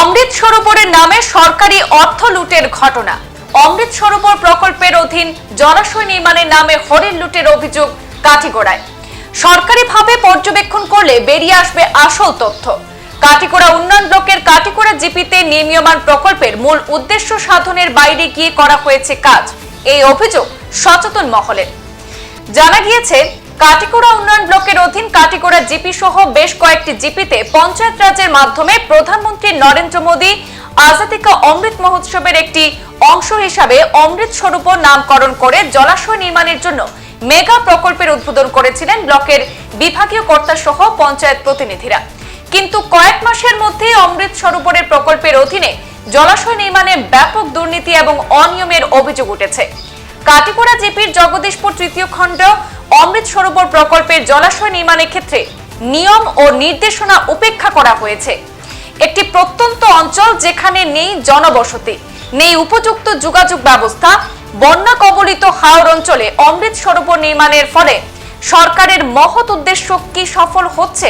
অমৃত সরোবরের নামে সরকারি অর্থ লুটের ঘটনা। অমৃত সরোবর প্রকল্পের অধীন জলাশয় নির্মাণের নামে হরিণ লুটের অভিযোগ কাঠিগোড়ায় সরকারিভাবে পর্যবেক্ষণ করলে বেরিয়ে আসবে আসল তথ্য। কাটিকোড়া উন্নয়ন ব্লকের কাটিকোড়া জিপিতে নির্মীয়মান প্রকল্পের মূল উদ্দেশ্য সাধনের বাইরে গিয়ে করা হয়েছে কাজ। এই অভিযোগ সচেতন মহলের। জানা গিয়েছে কাটিকোড়া উন্নয়ন ব্লকের অধীন কাটিকোড়া জিপি সহ বেশ কয়েকটি জিপিতে পঞ্চায়েত রাজের মাধ্যমে প্রধানমন্ত্রী নরেন্দ্র মোদী আজাদিকা অমৃত মহোৎসবের একটি অংশ হিসাবে অমৃত সরোবর নামকরণ করে জলাশয় নির্মাণের জন্য মেগা প্রকল্পের উদ্বোধন করেছিলেন ব্লকের বিভাগীয় কর্তা সহ পঞ্চায়েত প্রতিনিধিরা। কিন্তু কয়েক মাসের মধ্যে অমৃত সরোবরের প্রকল্পের অধীনে জলাশয় নির্মাণে ব্যাপক দুর্নীতি এবং অনিয়মের অভিযোগ উঠেছে। কাটিকোড়া জিপির জগদীশপুর তৃতীয় খণ্ড অমৃত সরোবর প্রকল্পের জলাশয় নির্মাণের ক্ষেত্রে নিয়ম ও নির্দেশনা উপেক্ষা করা হয়েছে। একটি প্রত্যন্ত অঞ্চল যেখানে নেই জনবসতি, নেই উপযুক্ত যোগাযোগ ব্যবস্থা, বন্যা কবলিত হাওর অঞ্চলে অমৃত সরোবর নির্মাণের ফলে সরকারের মহৎ উদ্দেশ্য কি সফল হচ্ছে,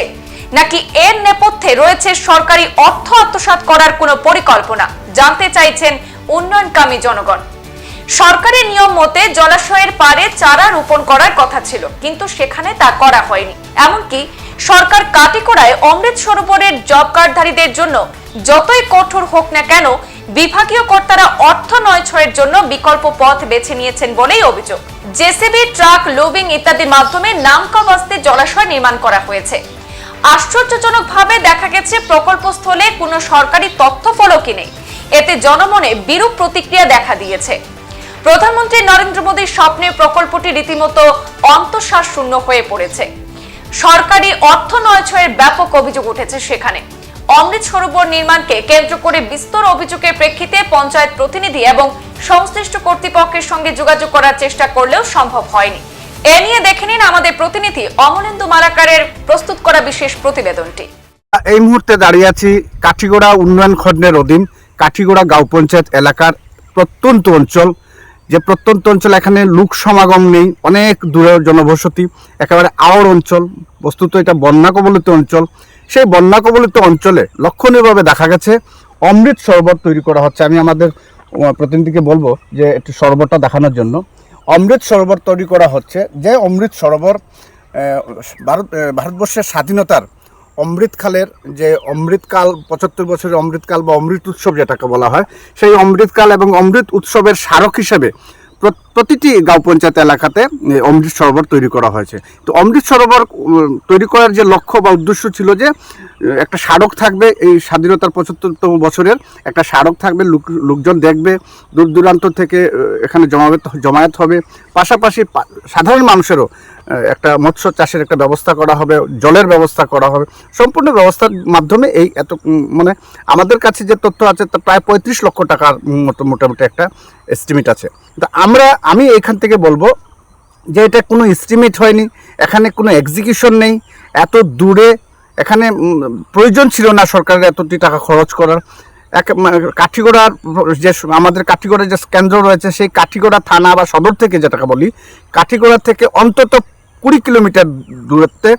নাকি এর নেপথ্যে রয়েছে সরকারি অর্থ আত্মসাৎ করার কোনো পরিকল্পনা, জানতে চাইছেন উন্নয়নকামী জনগণ। সরকারের নিয়ম মতে জলাশয়ের পারে চারা রোপণ করার কথা ছিল, কিন্তু সেখানে তা করা হয়নি। এমনকি সরকার কাটিকোড়ায় অমৃত সরোবরের জব কার্ডধারীদের জন্য যতই কঠোর হোক না কেন, বিভাগীয় কর্তারা অর্থ নয় ছয়ের জন্য বিকল্প পথ বেছে নিয়েছেন বলেই অভিযোগ। জেসিবি, ট্রাক, লোবিং ইত্যাদির মাধ্যমে নামকা বাস্তে জলাশয় নির্মাণ করা হয়েছে। আশ্চর্যজনকভাবে দেখা গেছে, প্রকল্পস্থলে কোনো সরকারি তথ্য ফলকই নেই। এতে জনমনে বিরূপ প্রতিক্রিয়া দেখা দিয়েছে। প্রধানমন্ত্রী নরেন্দ্র মোদীর স্বপ্নের প্রকল্পটি রীতিমতো অন্তঃশ্বাস শূন্য হয়ে পড়েছে। সরকারি অর্থ নয়ছয়ের ব্যাপক অভিযোগ উঠেছে সেখানে। অমৃত সরোবর নির্মাণকে কেন্দ্র করে বিস্তর অভিযোগের প্রেক্ষিতে পঞ্চায়েত প্রতিনিধি এবং সংশ্লিষ্ট কর্তৃপক্ষের সঙ্গে যোগাযোগ করার চেষ্টা করলেও সম্ভব হয়নি। এ নিয়ে দেখে নিন আমাদের প্রতিনিধি অমলেন্দু মালাকারের প্রস্তুত করা বিশেষ প্রতিবেদনটি। এই মুহূর্তে দাঁড়িয়ে আছি কাঠিগোড়া উন্নয়ন খণ্ডের অধীন কাঠিগোড়া গাঁও পঞ্চায়েত এলাকার প্রত্যন্ত অঞ্চল যে প্রত্যন্ত অঞ্চল এখানে লোক সমাগম নেই, অনেক দূরে জনবসতি, একেবারে আওয়ার অঞ্চল, বস্তুত এটা বন্যা কবলিত অঞ্চল। সেই বন্যা কবলিত অঞ্চলে লক্ষণীয়ভাবে দেখা গেছে, অমৃত সরোবর তৈরি করা হচ্ছে। আমি আমাদের প্রতিনিধিকে বলব যে একটু সরোবরটা দেখানোর জন্য। অমৃত সরোবর তৈরি করা হচ্ছে যে অমৃত সরোবর ভারত ভারতবর্ষের স্বাধীনতার অমৃতকালের যে অমৃতকাল, পঁচাত্তর বছরের অমৃতকাল বা অমৃত উৎসব যেটাকে বলা হয়, সেই অমৃতকাল এবং অমৃত উৎসবের স্মারক হিসেবে প্রতিটি গাঁও পঞ্চায়েত এলাকাতে অমৃত সরোবর তৈরি করা হয়েছে। তো অমৃত সরোবর তৈরি করার যে লক্ষ্য বা উদ্দেশ্য ছিল যে একটা স্মারক থাকবে, এই স্বাধীনতার পঁচাত্তরতম বছরের একটা স্মারক থাকবে, লোক- লোকজন দেখবে দূর দূরান্ত থেকে এখানে জমায়েত জমায়েত হবে। পাশাপাশি সাধারণ মানুষেরও একটা মৎস্য চাষের একটা ব্যবস্থা করা হবে, জলের ব্যবস্থা করা হবে। সম্পূর্ণ ব্যবস্থার মাধ্যমে এই এত মানে আমাদের কাছে যে তথ্য আছে তা প্রায় পঁয়ত্রিশ লক্ষ টাকার মতো মোটামুটি একটা এস্টিমেট আছে। তো আমরা, আমি এখান থেকে বলব যে এটা কোনো এস্টিমেট হয়নি, এখানে কোনো এক্সিকিউশন নেই, এত দূরে এখানে প্রয়োজন ছিল না সরকারের এতটি টাকা খরচ করার। এক মানে কাঠিগোড়ার যে আমাদের কাঠিগোড়ার যে কেন্দ্র রয়েছে, সেই কাঠিগোড়া থানা বা সদর থেকে যেটাকে বলি, কাঠিগোড়া থেকে অন্তত কুড়ি কিলোমিটার দূরত্বে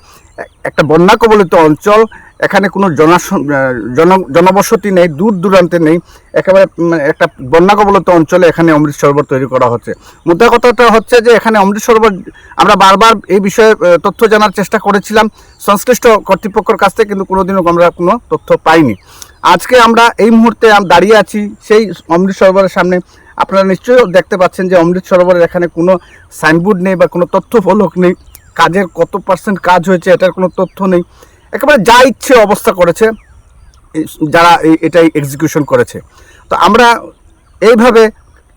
একটা বন্যা কবলিত অঞ্চল, এখানে কোনো জন জনবসতি নেই, দূর দূরান্তে নেই, একেবারে একটা বন্যা কবলিত অঞ্চলে এখানে অমৃত সরোবর তৈরি করা হচ্ছে। মুদ্রা কথাটা হচ্ছে যে এখানে অমৃত সরোবর, আমরা বারবার এই বিষয়ে তথ্য জানার চেষ্টা করেছিলাম, সংশ্লিষ্ট কর্তৃপক্ষের কাছ থেকে, কিন্তু কোনোদিনও আমরা কোনো তথ্য পাইনি। আজকে আমরা এই মুহূর্তে দাঁড়িয়ে আছি, সেই অমৃত সরোবরের সামনে। আপনারা নিশ্চয়ই দেখতে পাচ্ছেন যে অমৃত সরোবরের এখানে কোনো সাইনবোর্ড নেই বা কোনো তথ্য ফলক নেই। কাজের কত পার্সেন্ট কাজ হয়েছে এটার কোনো তথ্য নেই। একেবারে যা ইচ্ছে অবস্থা করেছে যারা এটাই এক্সিকিউশন করেছে। তো আমরা এইভাবে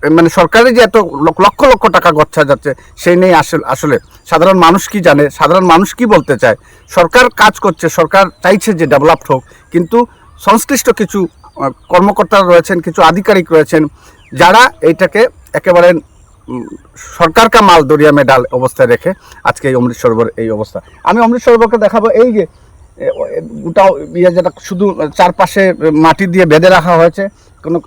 মানে সরকারের যে এত লক- লক্ষ লক্ষ টাকা গচ্ছা যাচ্ছে সেই নেই আসলে আসলে। সাধারণ মানুষ কি জানে? সাধারণ মানুষ কি বলতে চায়? সরকার কাজ করছে সরকার চাইছে যে ডেভেলপড হোক কিন্তু সংশ্লিষ্ট কিছু আহ, কর্মকর্তা রয়েছেন কিছু আধিকারিক রয়েছেন যারা এইটাকে একেবারে সরকার কা মাল দরিয়া মে ডাল অবস্থায় রেখে আজকে এই অমৃত সরোবর এই অবস্থা। আমি অমৃত সরোবরকে দেখাবো এই যে গোটা ইয়ে যেটা শুধু চারপাশে মাটি দিয়ে বেঁধে রাখা হয়েছে, কোনো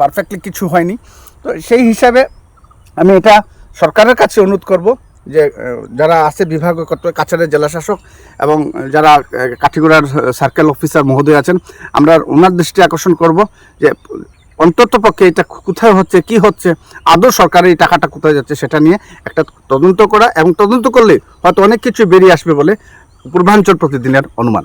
পারফেক্টলি কিছু হয়নি। তো সেই হিসাবে আমি এটা সরকারের কাছে অনুরোধ করব যে যারা আছে বিভাগ কাছাড়ের জেলা শাসক এবং যারা কাঠিগড়ার সার্কেল অফিসার মহোদয় আছেন, আমরা ওনার দৃষ্টি আকর্ষণ করব যে অন্তত পক্ষে এটা কোথায় হচ্ছে, কি হচ্ছে, আদৌ সরকার এই টাকাটা কোথায় যাচ্ছে সেটা নিয়ে একটা তদন্ত করা এবং তদন্ত করলে হয়তো অনেক কিছু বেরিয়ে আসবে বলে পূর্বাঞ্চল প্রতিদিনের অনুমান।